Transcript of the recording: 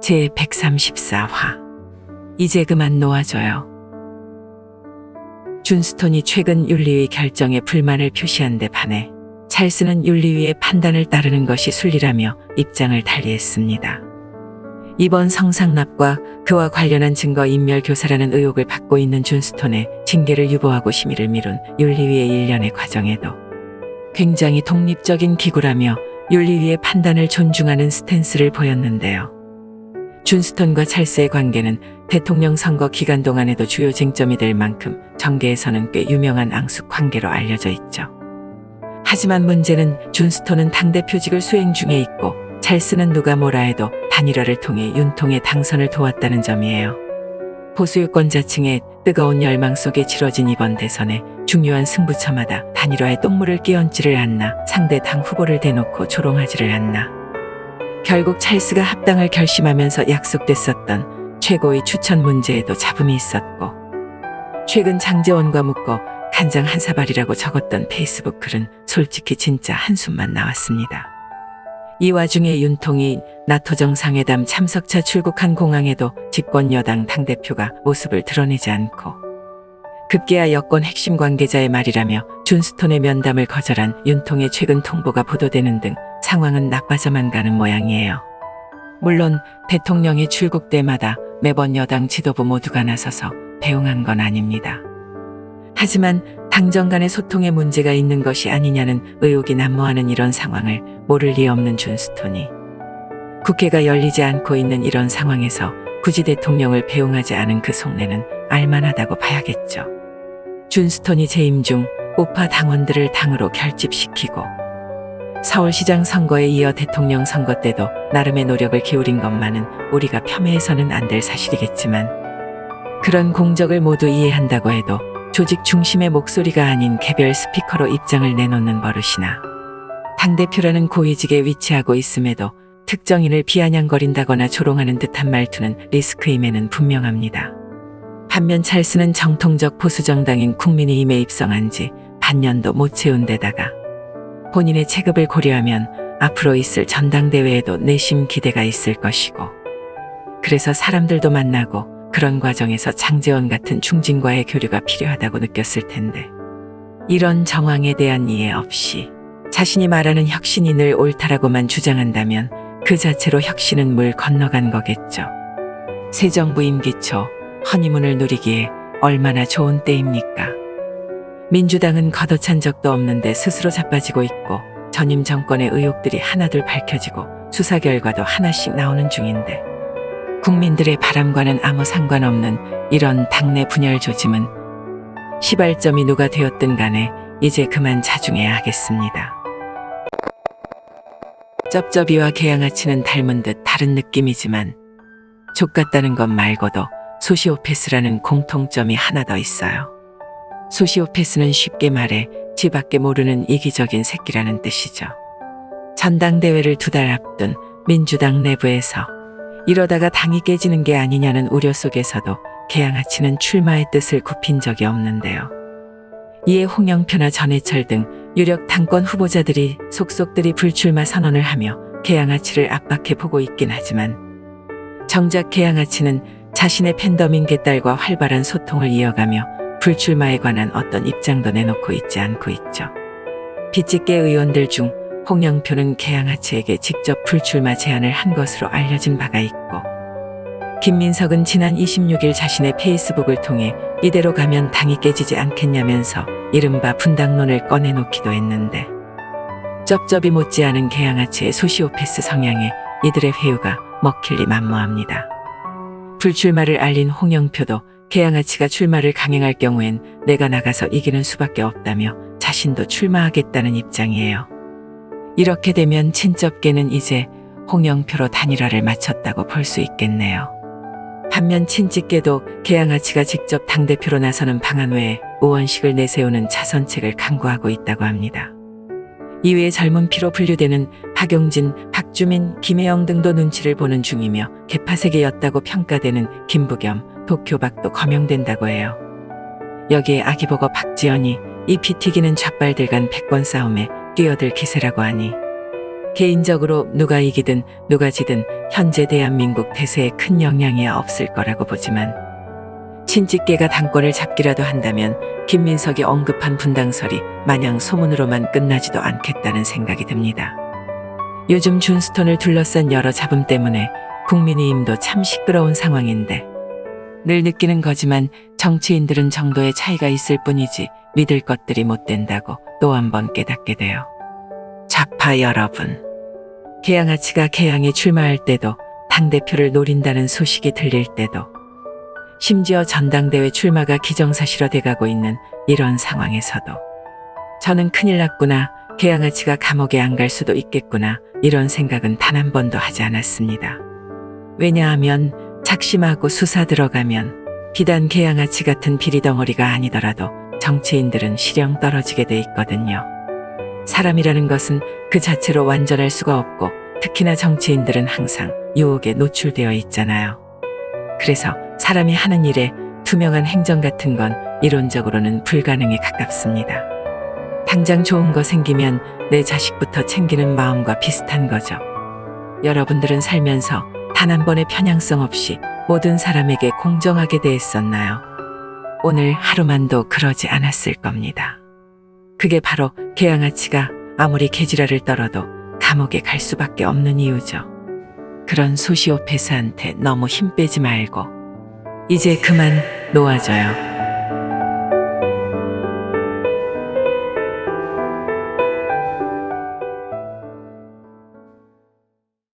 제 134화. 이제 그만 놓아줘요. 준스톤이 최근 윤리위 결정에 불만을 표시한 데 반해 찰스는 윤리위의 판단을 따르는 것이 순리라며 입장을 달리했습니다. 이번 성상납과 그와 관련한 증거 인멸 교사라는 의혹을 받고 있는 준스톤의 징계를 유보하고 심의를 미룬 윤리위의 일련의 과정에도 굉장히 독립적인 기구라며 윤리위의 판단을 존중하는 스탠스를 보였는데요. 준스톤과 찰스의 관계는 대통령 선거 기간 동안에도 주요 쟁점이 될 만큼 정계에서는 꽤 유명한 앙숙 관계로 알려져 있죠. 하지만 문제는 준스톤은 당대표직을 수행 중에 있고 찰스는 누가 뭐라 해도 단일화를 통해 윤통의 당선을 도왔다는 점이에요. 보수 유권자층의 뜨거운 열망 속에 치러진 이번 대선에 중요한 승부처마다 단일화에 똥물을 끼얹지를 않나 상대 당 후보를 대놓고 조롱하지를 않나 결국 찰스가 합당을 결심하면서 약속됐었던 최고의 추천 문제에도 잡음이 있었고 최근 장재원과 묶어 간장 한 사발이라고 적었던 페이스북 글은 솔직히 진짜 한숨만 나왔습니다. 이 와중에 윤통이 나토 정상회담 참석차 출국한 공항에도 집권 여당 당대표가 모습을 드러내지 않고 급기야 여권 핵심 관계자의 말이라며 준스톤의 면담을 거절한 윤통의 최근 통보가 보도되는 등 상황은 나빠져만 가는 모양이에요. 물론 대통령이 출국 때마다 매번 여당 지도부 모두가 나서서 배웅한 건 아닙니다. 하지만 당정 간의 소통에 문제가 있는 것이 아니냐는 의혹이 난무하는 이런 상황을 모를 리 없는 준스톤이 국회가 열리지 않고 있는 이런 상황에서 굳이 대통령을 배웅하지 않은 그 속내는 알만하다고 봐야겠죠. 준스톤이 재임 중 우파 당원들을 당으로 결집시키고 서울시장 선거에 이어 대통령 선거 때도 나름의 노력을 기울인 것만은 우리가 폄훼해서는 안 될 사실이겠지만 그런 공적을 모두 이해한다고 해도 조직 중심의 목소리가 아닌 개별 스피커로 입장을 내놓는 버릇이나 당 대표라는 고위직에 위치하고 있음에도 특정인을 비아냥거린다거나 조롱하는 듯한 말투는 리스크임에는 분명합니다. 반면 찰스는 정통적 보수 정당인 국민의힘에 입성한 지 반년도 못 채운 데다가 본인의 체급을 고려하면 앞으로 있을 전당대회에도 내심 기대가 있을 것이고 그래서 사람들도 만나고 그런 과정에서 장재원 같은 중진과의 교류가 필요하다고 느꼈을 텐데 이런 정황에 대한 이해 없이 자신이 말하는 혁신이 늘 옳다라고만 주장한다면 그 자체로 혁신은 물 건너간 거겠죠. 새 정부 임기 초 허니문을 누리기에 얼마나 좋은 때입니까? 민주당은 걷어찬 적도 없는데 스스로 자빠지고 있고 전임 정권의 의혹들이 하나둘 밝혀지고 수사 결과도 하나씩 나오는 중인데 국민들의 바람과는 아무 상관없는 이런 당내 분열 조짐은 시발점이 누가 되었든 간에 이제 그만 자중해야 하겠습니다. 쩝쩝이와 개양아치는 닮은 듯 다른 느낌이지만 족 같다는 것 말고도 소시오패스라는 공통점이 하나 더 있어요. 소시오패스는 쉽게 말해 지밖에 모르는 이기적인 새끼라는 뜻이죠. 전당대회를 두 달 앞둔 민주당 내부에서 이러다가 당이 깨지는 게 아니냐는 우려 속에서도 개양아치는 출마의 뜻을 굽힌 적이 없는데요. 이에 홍영표나 전해철 등 유력 당권 후보자들이 속속들이 불출마 선언을 하며 개양아치를 압박해 보고 있긴 하지만 정작 개양아치는 자신의 팬덤인 개딸과 활발한 소통을 이어가며 불출마에 관한 어떤 입장도 내놓고 있지 않고 있죠. 빗집계 의원들 중 홍영표는 개양아치에게 직접 불출마 제안을 한 것으로 알려진 바가 있고 김민석은 지난 26일 자신의 페이스북을 통해 이대로 가면 당이 깨지지 않겠냐면서 이른바 분당론을 꺼내놓기도 했는데 쩝쩝이 못지않은 개양아치의 소시오패스 성향에 이들의 회유가 먹힐리 만무합니다. 불출마를 알린 홍영표도 개양아치가 출마를 강행할 경우엔 내가 나가서 이기는 수밖에 없다며 자신도 출마하겠다는 입장이에요. 이렇게 되면 친접계는 이제 홍영표로 단일화를 마쳤다고 볼 수 있겠네요. 반면 친직계도 개양아치가 직접 당대표로 나서는 방안 외에 우원식을 내세우는 자선책을 강구하고 있다고 합니다. 이외에 젊은 피로 분류되는 박용진, 박 주민, 김혜영 등도 눈치를 보는 중이며 개파색이었다고 평가되는 김부겸, 도쿄박도 거명된다고 해요. 여기에 아기보거 박지연이 이피 튀기는 좌빨들 간 패권 싸움에 뛰어들 기세라고 하니 개인적으로 누가 이기든 누가 지든 현재 대한민국 대세에 큰 영향이 없을 거라고 보지만 친집계가 당권을 잡기라도 한다면 김민석이 언급한 분당설이 마냥 소문으로만 끝나지도 않겠다는 생각이 듭니다. 요즘 준스톤을 둘러싼 여러 잡음 때문에 국민의힘도 참 시끄러운 상황인데 늘 느끼는 거지만 정치인들은 정도의 차이가 있을 뿐이지 믿을 것들이 못 된다고 또 한 번 깨닫게 돼요. 좌파 여러분. 개양아치가 개양에 출마할 때도 당대표를 노린다는 소식이 들릴 때도 심지어 전당대회 출마가 기정사실화 돼가고 있는 이런 상황에서도 저는 큰일 났구나. 개양아치가 감옥에 안 갈 수도 있겠구나. 이런 생각은 단 한 번도 하지 않았습니다. 왜냐하면 작심하고 수사 들어가면 비단 개양아치 같은 비리덩어리가 아니더라도 정치인들은 실형 떨어지게 돼 있거든요. 사람이라는 것은 그 자체로 완전할 수가 없고 특히나 정치인들은 항상 유혹에 노출되어 있잖아요. 그래서 사람이 하는 일에 투명한 행정 같은 건 이론적으로는 불가능에 가깝습니다. 당장 좋은 거 생기면 내 자식부터 챙기는 마음과 비슷한 거죠. 여러분들은 살면서 단 한 번의 편향성 없이 모든 사람에게 공정하게 대했었나요? 오늘 하루만도 그러지 않았을 겁니다. 그게 바로 개양아치가 아무리 개지랄을 떨어도 감옥에 갈 수밖에 없는 이유죠. 그런 소시오패스한테 너무 힘 빼지 말고 이제 그만 놓아줘요.